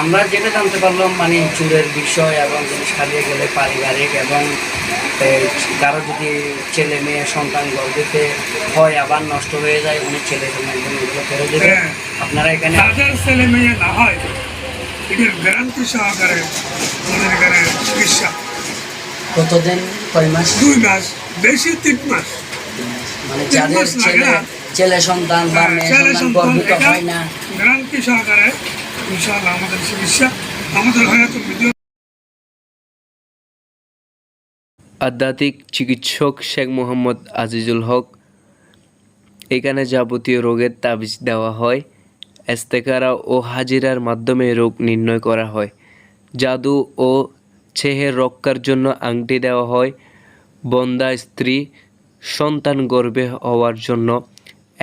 আমরা যেটা জানতে পারলাম মানে চুরের বিষয় এবং জিনিস হারিয়ে গেলে পারিবারিক এবং কারও যদি ছেলে মেয়ে সন্তান গর্ভেতে হয় আবার নষ্ট হয়ে যায় উনি ছেলে এগুলো ফেরত দেবে। হ্যাঁ। আপনারা এখানে তাদের ছেলে মেয়ে না হয় এটির গ্যারান্টি সহকারে আমাদের এখানে চিকিৎসা। কতদিন? কয় মাস? দুই মাস বেশি তিন মাস। মানে যাদের ছেলে ছেলে সন্তান বা মেয়ে ছেলে সন্তান সন্তান গর্ভিত হয় না। গ্যারান্টি সহকারে আমাদের আমাদের হয়তো আধ্যাত্মিক চিকিৎসক শেখ মোহাম্মদ আজিজুল হক, এখানে যাবতীয় রোগের তাবিজ দেওয়া হয় এস্তেকারা ও হাজিরার মাধ্যমে রোগ নির্ণয় করা হয়। জাদু ও ছেহের রক্ষার জন্য আংটি দেওয়া হয়। বন্দা স্ত্রী সন্তান গর্ভে হওয়ার জন্য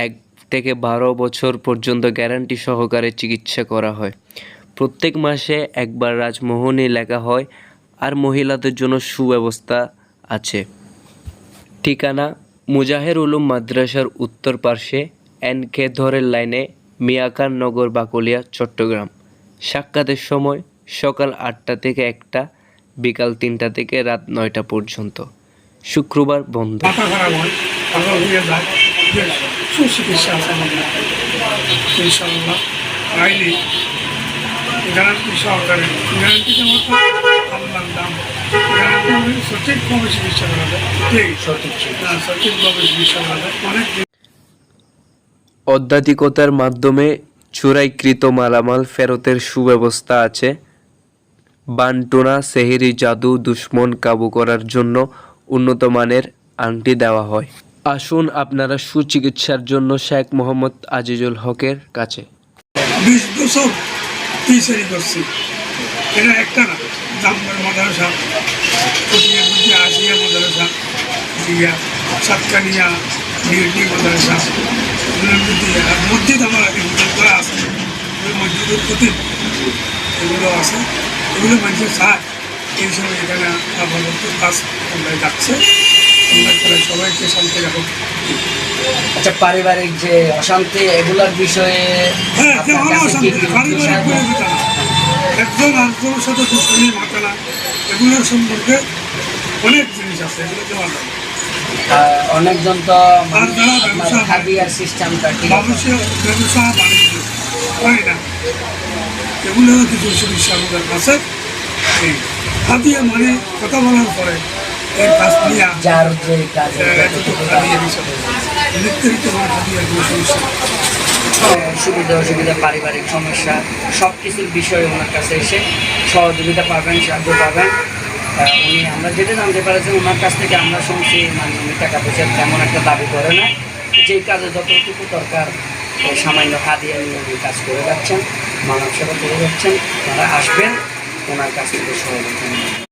এক থেকে বারো বছর পর্যন্ত গ্যারান্টি সহকারে চিকিৎসা করা হয়। প্রত্যেক মাসে একবার রাজমোহনী লেখা হয়, আর মহিলাদের জন্য সুব্যবস্থা আছে। ঠিকানা মুজাহের উলুম মাদ্রাসার উত্তর পার্শ্বে এন কে ধরের লাইনে মিয়াকার নগর, বাকলিয়া, চট্টগ্রাম। সাক্ষাতের সময় সকাল আটটা থেকে একটা, বিকাল তিনটা থেকে রাত নয়টা পর্যন্ত। শুক্রবার বন্ধ। সুচিকিৎসা আছে আমাদের ইনশাআল্লাহ আইনি গ্যারান্টি সহকারে গ্যারান্টি যেমন আল্লাহর দাম গ্যারান্টি সঠিকভাবে চিকিৎসা করা যায় সঠিক সঠিকভাবে চিকিৎসা করা যায় অনেক অধ্যাত্মিকতার মাধ্যমে চোরাইকৃত মালামাল ফেরতের সুব্যবস্থা আছে। বান্টুনা সেহেরি জাদু দুশ্মন কাবু করার জন্য উন্নত মানের আংটি দেওয়া হয়। আসুন আপনারা সুচিকিৎসার জন্য শেখ মোহাম্মদ আজিজুল হকের কাছে। বিশ করছি। এটা একটা সাতকানিয়া আছে। প্রতি এগুলো আছে। এগুলো মানুষের চায় এই সময় এখানে আপাতত কাজ আমরা সবাইকে শান্তি রাখুক আচ্ছা পারিবারিক যে অশান্তি এগুলোর বিষয়ে হ্যাঁ একজন আরেকজনের সাথে মাথা না এগুলোর সম্পর্কে অনেক জিনিস আছে এগুলো দেওয়া অনেকজন তো আর যারা আপনার ব্যবসা- খাদিয়ার সিস্টেমটা ঠিক ব্যবসা ব্যবসা বাণিজ্য হয় না? এগুলো কিছু আমাদের আছে হাতিয়া মানে কথা বলার পরে যার যে কাজে। কোনো সমস্যা নেই। সুবিধা অসুবিধা পারিবারিক সমস্যা সব কিছুর বিষয়ে ওনার কাছে এসে সহযোগিতা পাবেন সাহায্য পাবেন। উনি আমরা যেটা জানতে পারছি ওনার কাছ থেকে আমরা শুনছি মানে টাকা পয়সা তেমন একটা দাবি করে না। যেই কাজে যতটুকু দরকার সামান্য হাদিয়া নিয়ে উনি কাজ করে যাচ্ছেন মানব সেবা করে যাচ্ছেন ওনারা আসবেন ওনার কাছ থেকে সহযোগিতা